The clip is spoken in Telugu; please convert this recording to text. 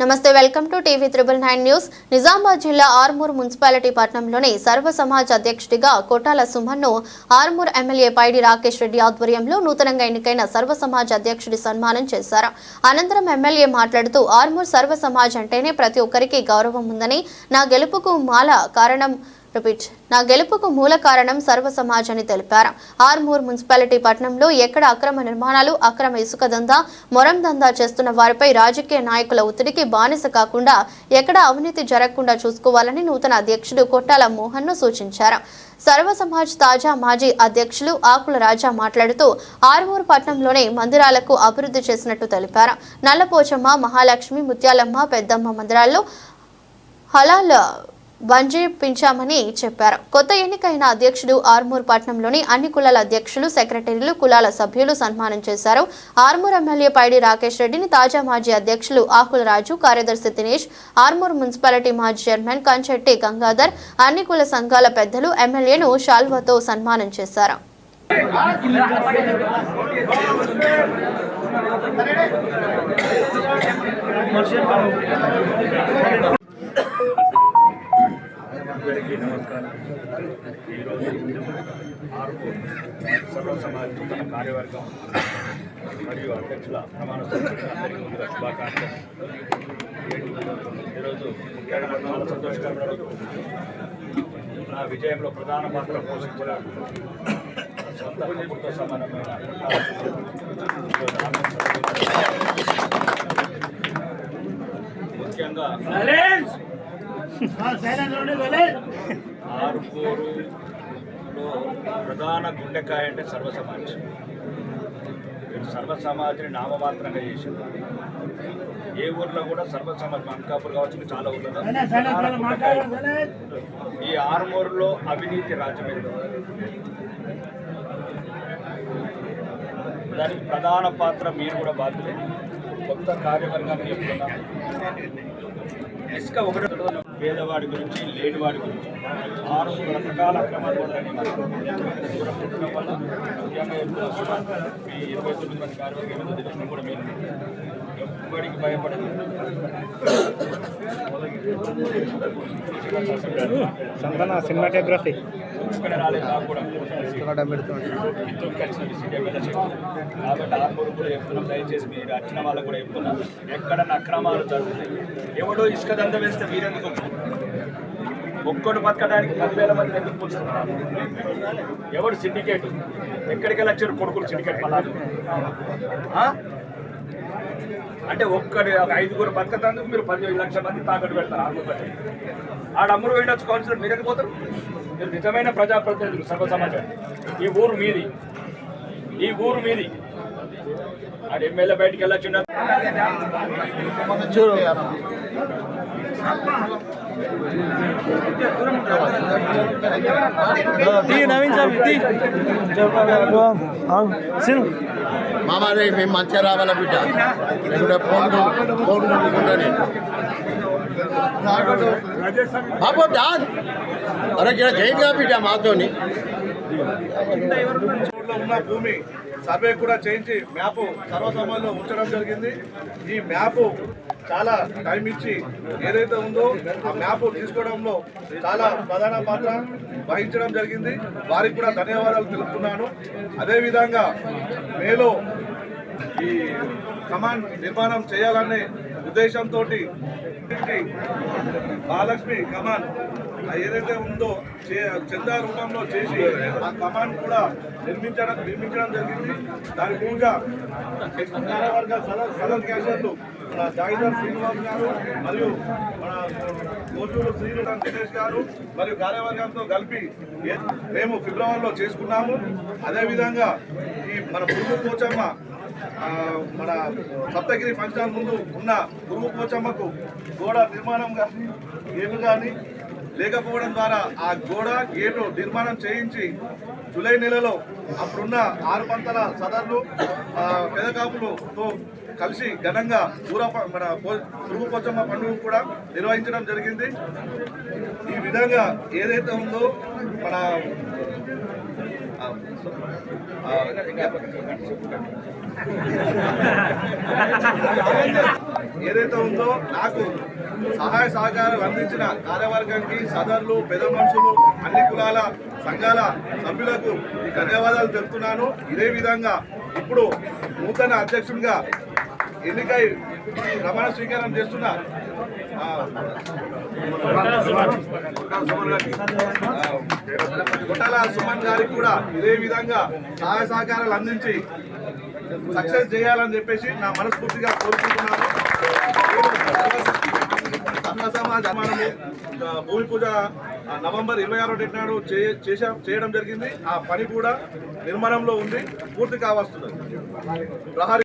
నమస్తే welcome to TV triple nine news. Nizamabad జిల్లా ఆర్మూర్ మున్సిపాలిటీ పట్టణంలోని సర్వ సమాజ్ అధ్యక్షుడిగా కోటాల సుమన్ను ఆర్మూర్ ఎమ్మెల్యే పైడి రాకేష్ రెడ్డి ఆధ్వర్యంలో నూతనంగా ఎన్నికైన సర్వ సమాజ్ అధ్యక్షుడి సన్మానం చేశారు. అనంతరం ఎమ్మెల్యే మాట్లాడుతూ ఆర్మూర్ సర్వ సమాజ్ అంటేనే ప్రతి ఒక్కరికి గౌరవం ఉందని నా గెలుపుకు మాల కారణం రిపీట్. నా గెలుపుకు మూల కారణం సర్వ సమాజ్ అని తెలిపారు. ఆర్మూర్ మున్సిపాలిటీ పట్టణంలో ఎక్కడ అక్రమ నిర్మాణాలు అక్రమ ఇసుక దందా మొరం దందా చేస్తున్న వారిపై రాజకీయ నాయకుల ఒత్తిడికి బానిస కాకుండా ఎక్కడ అవినీతి జరగకుండా చూసుకోవాలని నూతన అధ్యక్షుడు కొట్టాల మోహన్ను సూచించారు. సర్వ సమాజ్ తాజా మాజీ అధ్యక్షులు ఆకుల రాజా మాట్లాడుతూ ఆరుమూరు పట్టణంలోనే మందిరాలకు అభివృద్ధి చేసినట్టు తెలిపారు. నల్లపోచమ్మ మహాలక్ష్మి ముత్యాలమ్మ పెద్దమ్మ మందిరాల్లో హలాల్ బంజీ పించామని చెప్పారు. కొత్త ఎన్నికైన అధ్యక్షుడు ఆర్మూర్ పట్నంలోని అన్ని కులాల అధ్యక్షులు సెక్రటరీలు కులాల సభ్యులు సన్మానం చేశారు. ఆర్మూర్ ఎమ్మెల్యే పైడి రాకేష్ రెడ్డిని తాజా మాజీ అధ్యక్షులు ఆకుల రాజు కార్యదర్శి దినేష్ ఆర్మూర్ మున్సిపాలిటీ మాజీ చైర్మన్ కంచెట్టి గంగాధర్ అన్ని కుల సంఘాల పెద్దలు ఎమ్మెల్యేను షాల్వాతో సన్మానం చేశారు. అందరికీ నమస్కారం ఈరోజు ఆరుకు సర్వ సమాజ్ నూతన కార్యవర్గం మరియు అధ్యక్షుల ప్రమాణ స్వీకారానికి అందరికీ ముందుగా శుభాకాంక్షలు ఈరోజు ముఖ్యంగా చాలా సంతోషకరమైన రోజు. నా విజయంలో ప్రధాన పాత్ర పోషించిన సొంత కుటుంబతో సమానమైన ముఖ్యంగా ఆరుకూరులో ప్రధాన గుండెకాయ అంటే సర్వ సమాజ్ సర్వ సమాజ్ని నామమాత్రంగా చేసింది ఏ ఊర్లో కూడా సర్వ సమాజ్ మనకాపూర్ కావచ్చు చాలా ఊర్లలో. ఈ ఆరుమూరులో అవినీతి రాజ్యమైంది దానికి ప్రధాన పాత్ర మీరు కూడా బాధ్యులే. కొత్త కార్యవర్గాన్ని చెప్తున్నాం ఇసుక ఒకటి పేదవాడి గురించి లేనివాడి గురించి. ఆరు రకరకాల అక్రమాలు ఉన్నాయని వల్ల మీ ఇరవై తొమ్మిది మంది కార్మికులు కూడా మీరు ఎవరికి భయపడదు సంతన సినిమాటోగ్రఫీ. నాకు కూడా ఇద్దరు కలిసి విసిట్ ఎమ్మెల్యే చెప్పు. కాబట్టి ఆర్మూరు కూడా చెప్తున్నాం దయచేసి మీరు వచ్చిన వాళ్ళకు కూడా చెప్తున్నాం ఎక్కడన్నా అక్రమాలు జరుగుతాయి ఎవడో ఇసుక దంద వేస్తే మీరెందుకు ఒక్కడు బతకడానికి పదివేల మంది ఎందుకు కూర్చున్నారు ఎవడు సిండికేట్? ఎక్కడికి వెళ్ళి వచ్చారు కొడుకులు సిండికేట్ పలాలు అంటే ఒక్కడి ఒక ఐదుగురు బతకతందుకు మీరు పదిహేను లక్షల మంది తాకట్టు పెడతారు ఆంధ్రప్రదేశ్ బట్టి ఆడ అమ్ముడు పోయినచ్చు కౌన్సిలర్ మీరు ఎందుకు పోతారు? మీరు నిజమైన ప్రజాప్రతినిధులు సర్వ సమాజం. ఈ ఊరు మీది. ఈ ఊరు మీది. ఆడ ఎమ్మెల్యే బయటికి వెళ్ళొచ్చిండ తీ నవీన్ సాబ్ మామారే మేము మంచిగా రావాల బిడ్డ? లేకుంటే ఫోన్ ఫోన్ బాబు డాన్. అరే ఇక్కడ జైన్గా బిడ్డ మాతోని. ఉన్న భూమి సర్వే కూడా చేయించి మ్యాప్ సర్వసమాల్లో ఉంచడం జరిగింది. ఈ మ్యాప్ చాలా టైం ఇచ్చి ఏదైతే ఉందో ఆ మ్యాప్ తీసుకోవడంలో చాలా ప్రధాన పాత్ర వహించడం జరిగింది. వారికి కూడా ధన్యవాదాలు తెలుపుతున్నాను. అదేవిధంగా మేలో ఈ కమాండ్ నిర్మాణం చేయాలనే ఉద్దేశంతో మహాలక్ష్మి కమాండ్ ఏదైతే ఉందో చే- చందా రూపంలో చేసి ఆ కమాండ్ కూడా నిర్మించడం నిర్మించడం జరిగింది. దాని పూజ కార్యవర్గ సదర్ సదర్ క్యాషర్లు మన జాగిదార్ శ్రీనివాస్ గారు మరియు మన కోచూరు శ్రీరామ్ దినేష్ గారు మరియు కార్యవర్గంతో కలిపి మేము ఫిబ్రవరిలో చేసుకున్నాము. అదేవిధంగా ఈ మన పురుగు కోచమ్మ మన సప్తగిరి ఫంక్షన్ ముందు ఉన్న గురువు కోచమ్మకు గోడ నిర్మాణం కానీ ఏమి కానీ లేకపోవడం ద్వారా ఆ గోడ గేటు నిర్మాణం చేయించి జూలై నెలలో అప్పుడున్న ఆరు పంతల సదర్లు పెదకాపులతో కలిసి ఘనంగా ఊర మన పో- పురుగు పండుగ కూడా నిర్వహించడం జరిగింది. ఈ విధంగా ఏదైతే ఉందో మన ఏదైతే ఉందో నాకు సహాయ సహకారం అందించిన కార్యవర్గానికి సదర్లు పెద్ద మనుషులు అన్ని కులాల సంఘాల సభ్యులకు ధన్యవాదాలు తెలుపుతున్నాను. ఇదే విధంగా ఇప్పుడు నూతన అధ్యక్షుడిగా ఎన్నికై ప్రమాణ స్వీకారం చేస్తున్న గుట్టల సుమన్ గారికి కూడా ఇదే విధంగా సహాయ సహకారాలు అందించి సక్సెస్ చేయాలని చెప్పేసి నా మనస్ఫూర్తిగా కోరుకుంటున్నాను. సమాజ భూమి పూజ నవంబర్ ఇరవై ఆరో తేదీ నాడు చే- చేశా- చేయడం జరిగింది. ఆ పని కూడా నిర్మాణంలో ఉంది. పూర్తి కావస్తున్నది. ప్రహరీ